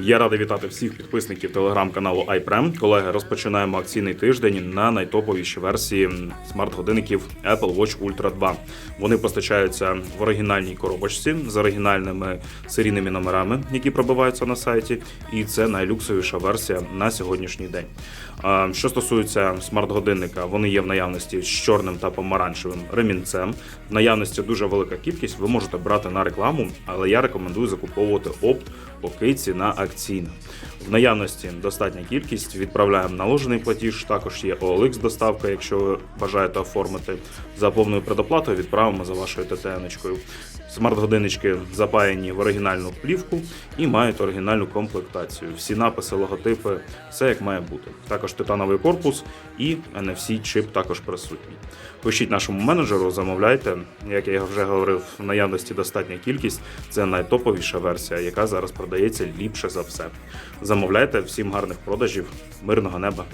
Я радий вітати всіх підписників телеграм-каналу iPrem. Колеги, розпочинаємо акційний тиждень на найтоповіші версії смарт-годинників Apple Watch Ultra 2. Вони постачаються в оригінальній коробочці з оригінальними серійними номерами, які пробиваються на сайті. І це найлюксовіша версія на сьогоднішній день. Що стосується смарт-годинника, вони є в наявності з чорним та помаранчевим ремінцем. В наявності дуже велика кількість. Ви можете брати на рекламу, але я рекомендую закуповувати опт, поки ціна акційна. В наявності достатня кількість. Відправляємо наложений платіж. Також є OLX доставка, якщо ви бажаєте оформити. За повною предоплатою відправимо за вашою ТТН-очкою. Смарт-годиннички запаяні в оригінальну плівку і мають оригінальну комплектацію. Всі написи, логотипи, все як має бути. Також титановий корпус і NFC-чип також присутній. Пишіть нашому менеджеру, замовляйте. Як я вже говорив, в наявності достатня кількість. Це найтоповіша версія, яка зараз продається ліпше за все. Замовляйте всім гарних продажів, мирного неба.